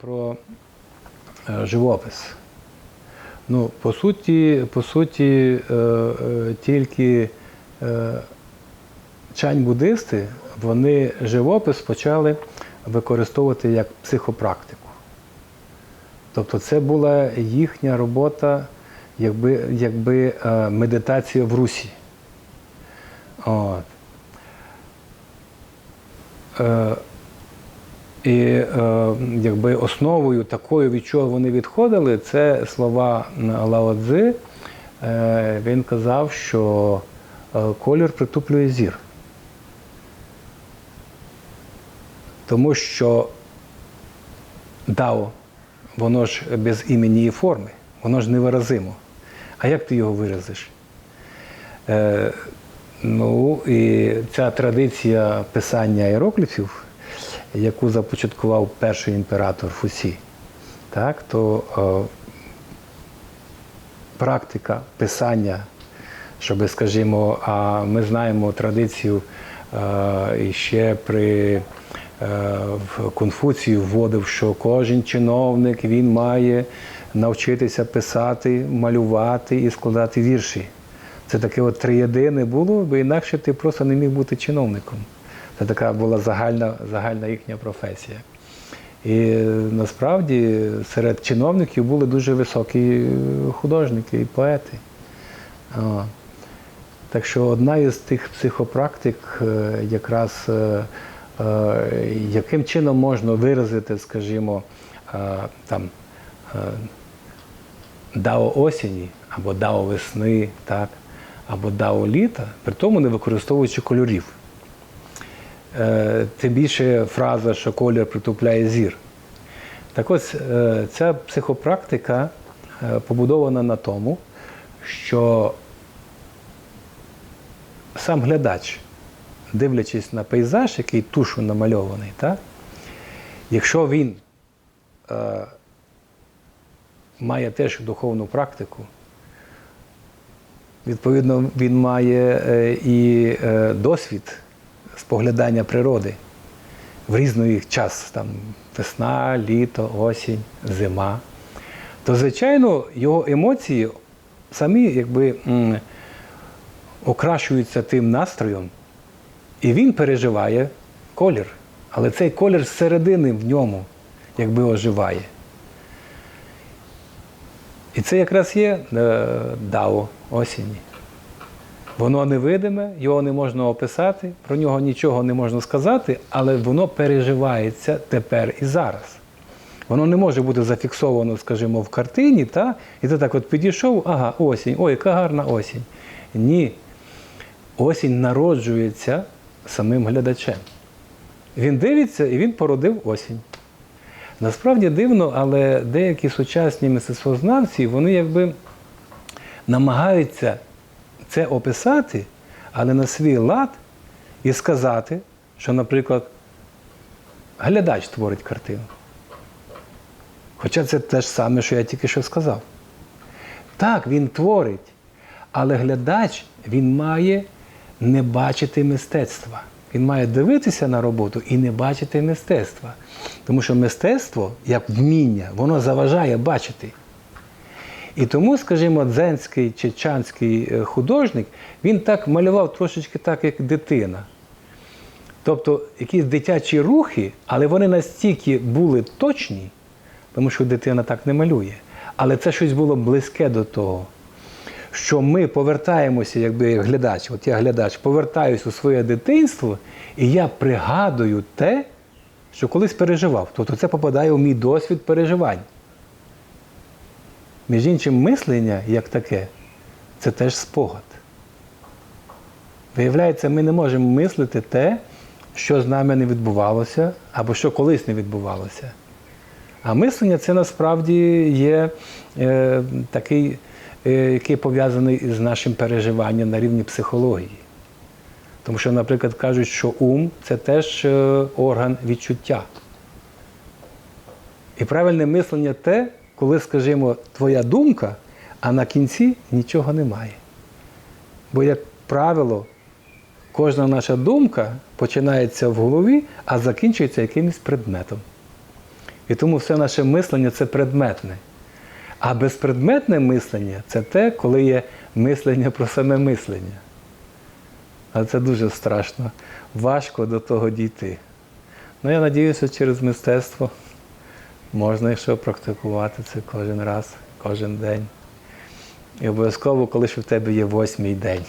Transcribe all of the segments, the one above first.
Про е, живопис. Ну, по суті, по суті, е, е, тільки чань-буддисти, вони живопис почали використовувати як психопрактику. Тобто це була їхня робота, якби, якби медитація в русі. От. І е, якби основою такою, від чого вони відходили, це слова Лао Цзи. Е, він казав, що е, колір притуплює зір. Тому що дао, воно ж без імені і форми, воно ж невиразимо. А як ти його виразиш? Е, ну, і ця традиція писання іерогліфів, яку започаткував перший імператор Фусі, так, то е, практика писання, щоб, скажімо, а ми знаємо традицію е, ще при е, в Конфуцію вводив, що кожен чиновник він має навчитися писати, малювати і складати вірші. Це таке от триєдине було, бо інакше ти просто не міг бути чиновником. Це така була загальна, загальна їхня професія. І насправді серед чиновників були дуже високі художники і поети. Так що одна із тих психопрактик, е, якраз е, е, яким чином можна виразити, скажімо, там дао осені або дао весни, так, або дао літа, при тому не використовуючи кольорів. Е, Тим більше фраза, що колір притупляє зір. Так ось е, ця психопрактика е, побудована на тому, що сам глядач, дивлячись на пейзаж, який тушу намальований, так, якщо він е, має теж духовну практику, відповідно, він має і досвід споглядання природи в різний час, там весна, літо, осінь, зима, то, звичайно, його емоції самі якби окрашуються тим настроєм, і він переживає колір. Але цей колір зсередини в ньому якби оживає. І це якраз є е, дао осені. Воно невидиме, його не можна описати, про нього нічого не можна сказати, але воно переживається тепер і зараз. Воно не може бути зафіксовано, скажімо, в картині, та? і ти так от підійшов, ага, осінь, ой, яка гарна осінь. Ні. Осінь народжується самим глядачем. Він дивиться і він породив осінь. Насправді дивно, але деякі сучасні мистецтвознавці, вони якби намагаються це описати, але на свій лад і сказати, що, наприклад, глядач творить картину. Хоча це те ж саме, що я тільки що сказав. Так, він творить, але глядач він має не бачити мистецтва. Він має дивитися на роботу і не бачити мистецтва. Тому що мистецтво, як вміння, воно заважає бачити. І тому, скажімо, дзенський чечанський е, художник, він так малював трошечки так, як дитина. Тобто якісь дитячі рухи, але вони настільки були точні, тому що дитина так не малює. Але це щось було близьке до того, що ми повертаємося, якби як глядач, от я глядач, повертаюся у своє дитинство, і я пригадую те, що колись переживав. Тобто це попадає у мій досвід переживань. Між іншим, мислення як таке, це теж спогад. Виявляється, ми не можемо мислити те, що з нами не відбувалося, або що колись не відбувалося. А мислення це насправді є е, такий, е, який пов'язаний з нашим переживанням на рівні психології. Тому що, наприклад, кажуть, що ум це теж е, орган відчуття. І правильне мислення те, коли, скажімо, твоя думка, а на кінці нічого немає. Бо, як правило, кожна наша думка починається в голові, а закінчується якимось предметом. І тому все наше мислення це предметне. А безпредметне мислення це те, коли є мислення про саме мислення. А це дуже страшно, важко до того дійти. Ну, я сподіваюся, через мистецтво можна якщо практикувати це кожен раз, кожен день. І обов'язково, коли ще в тебе є восьмий день.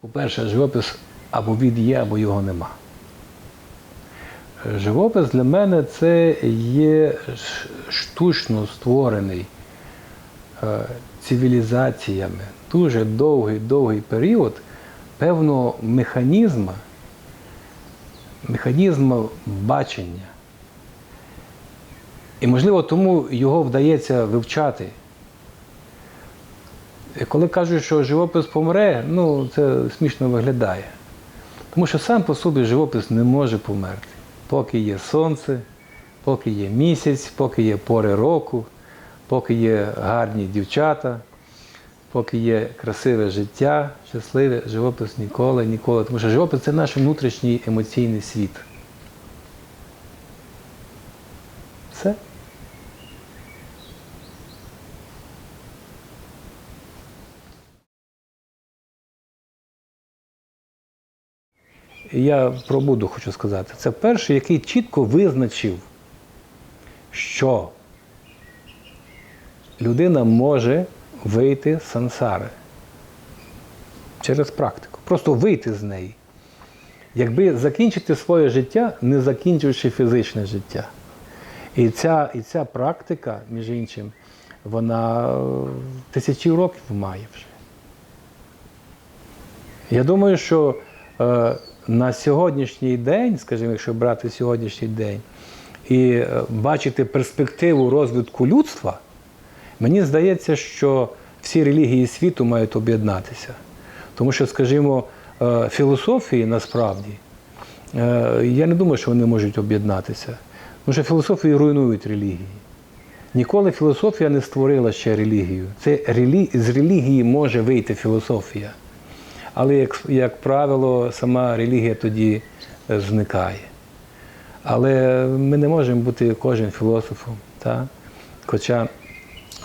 По-перше, живопис або він є, або його нема. Живопис для мене це є штучно створений е, цивілізаціями дуже довгий довгий період певного механізму, механізму бачення. І, можливо, тому його вдається вивчати. Коли кажуть, що живопис помре, ну це смішно виглядає. Тому що сам по собі живопис не може померти. Поки є сонце, поки є місяць, поки є пори року, поки є гарні дівчата, поки є красиве життя, щасливе, живопис ніколи, ніколи. Тому що живопис це наш внутрішній емоційний світ. Все. Я про Будду хочу сказати. Це перший, який чітко визначив, що людина може вийти з сансари через практику. Просто вийти з неї. Якби закінчити своє життя, не закінчивши фізичне життя. І ця, і ця практика, між іншим, вона е, тисячі років має вже. Я думаю, що е, на сьогоднішній день, скажімо, якщо брати сьогоднішній день, і е, бачити перспективу розвитку людства, мені здається, що всі релігії світу мають об'єднатися. Тому що, скажімо, е, філософії насправді, е, я не думаю, що вони можуть об'єднатися. Тому що філософії руйнують релігії. Ніколи філософія не створила ще релігію. Це релі... з релігії може вийти філософія. Але, як, як правило, сама релігія тоді е, зникає. Але ми не можемо бути кожен філософом. Та? Хоча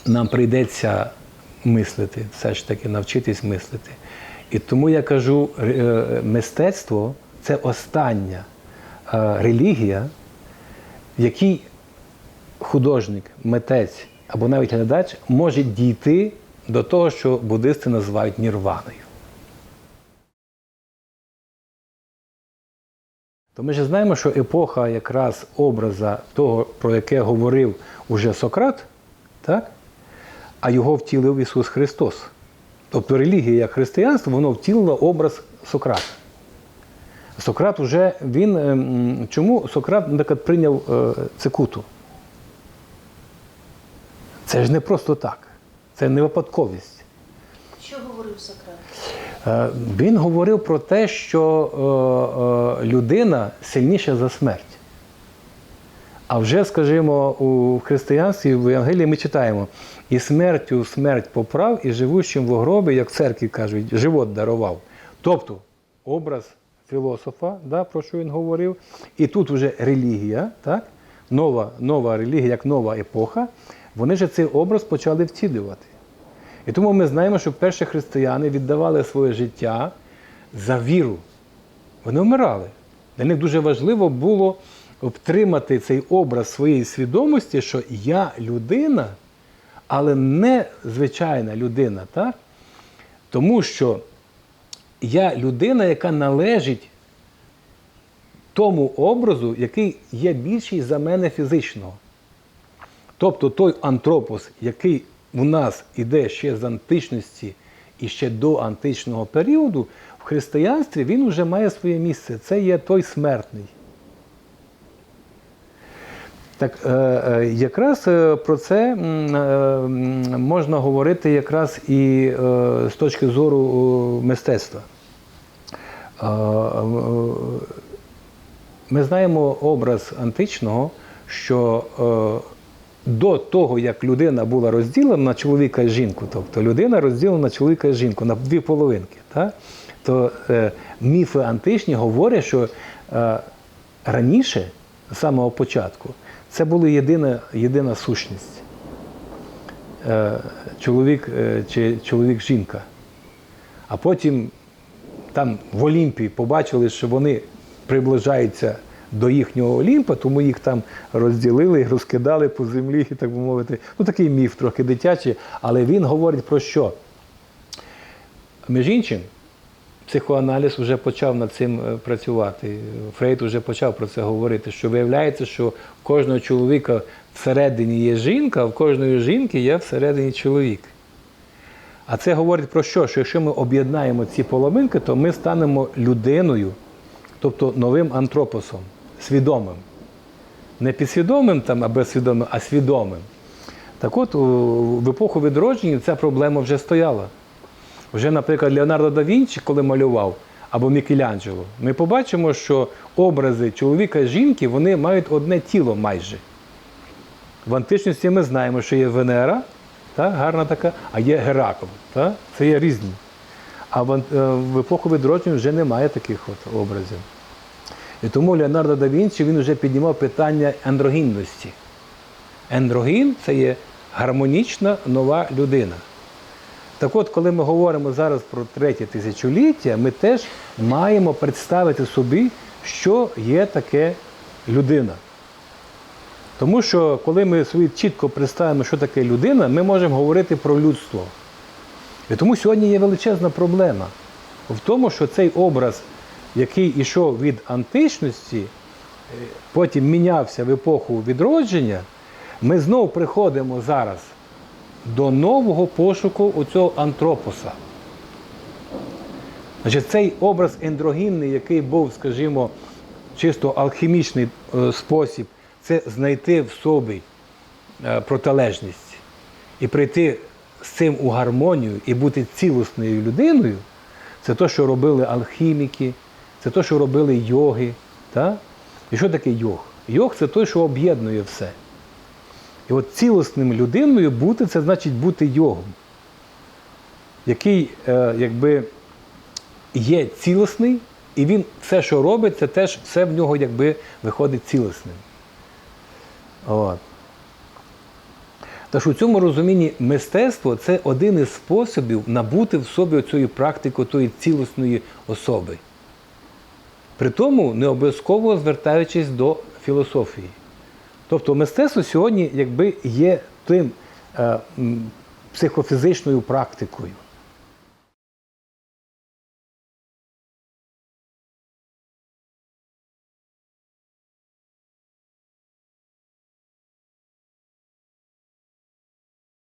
нам прийдеться мислити, все ж таки навчитись мислити. І тому я кажу, е, мистецтво це остання е, релігія, в якій художник, митець або навіть глядач може дійти до того, що буддисти називають нірваною. То ми ж знаємо, що епоха якраз образа того, про яке говорив уже Сократ, так? А його втілив Ісус Христос. Тобто релігія як християнство, воно втілило образ Сократа. Сократ уже він. ем, Чому Сократ, наприклад, прийняв е, цикуту? Це ж не просто так. Це не випадковість. Що говорив Сократ? Е, Він говорив про те, що е, людина сильніша за смерть. А вже, скажімо, у християнстві, в Євангелії ми читаємо: і смертю смерть поправ, і живущим в гробі, як церкві кажуть, живот дарував. Тобто образ філософа, да, про що він говорив, і тут вже релігія, так? Нова, нова релігія, як нова епоха, вони ж цей образ почали втілювати. І тому ми знаємо, що перші християни віддавали своє життя за віру. Вони вмирали. Для них дуже важливо було втримати цей образ своєї свідомості, що я людина, але не звичайна людина. Так? Тому що я людина, яка належить тому образу, який є більший за мене фізичного. Тобто той антропос, який у нас іде ще з античності і ще до античного періоду, в християнстві він вже має своє місце. Це є той смертний. Так, е, е, якраз е, про це можна говорити якраз і з точки зору мистецтва. Ми знаємо образ античного, що до того, як людина була розділена на чоловіка і жінку, тобто людина розділена на чоловіка і жінку на дві половинки. Так? то міфи античні говорять, що раніше, з самого початку, це була єдина, єдина сущність. Е, чоловік е, чи чоловік-жінка. А потім там в Олімпії побачили, що вони приближаються до їхнього Олімпа, тому їх там розділили розкидали по землі, так би мовити. Ну такий міф трохи дитячий, але він говорить про що? Між іншим, психоаналіз вже почав над цим е, працювати. Фрейд вже почав про це говорити, що виявляється, що в кожного чоловіка всередині є жінка, а в кожної жінки є всередині чоловік. А це говорить про що? Що якщо ми об'єднаємо ці половинки, то ми станемо людиною, тобто новим антропосом, свідомим. Не підсвідомим там, а безсвідомим, а свідомим. Так от, в епоху відродження ця проблема вже стояла. Вже, наприклад, Леонардо да Вінчі, коли малював, або Мікеланджело, ми побачимо, що образи чоловіка і жінки вони мають одне тіло майже. В античності ми знаємо, що є Венера, та, гарна така, а є Геракл. Та? Це є різні. А в, е, епоху відродження вже немає таких от образів. І тому Леонардо да Вінчі він вже піднімав питання андрогінності. Ендрогін це є гармонічна нова людина. Так от, коли ми говоримо зараз про третє тисячоліття, ми теж маємо представити собі, що є таке людина. Тому що коли ми собі чітко представимо, що таке людина, ми можемо говорити про людство. І тому сьогодні є величезна проблема в тому, що цей образ, який ішов від античності, е, потім мінявся в епоху відродження, ми знову приходимо зараз до нового пошуку у цього антропоса. Значить, цей образ ендрогінний, який був, скажімо, чисто алхімічний е, спосіб, це знайти в собі е, протилежність і прийти з цим у гармонію і бути цілісною людиною, це те, що робили алхіміки, це те, що робили йоги. Та? І що таке йог? Йог це той, що об'єднує все. І от цілісним людиною бути це значить бути йогом, який е, якби є цілісний, і він все, що робить, це теж все в нього якби виходить цілісним. От. Тож у цьому розумінні мистецтво це один із способів набути в собі цієї практику тої цілісної особи. При тому не обов'язково звертаючись до філософії. Тобто мистецтво сьогодні якби є тим е, психофізичною практикою.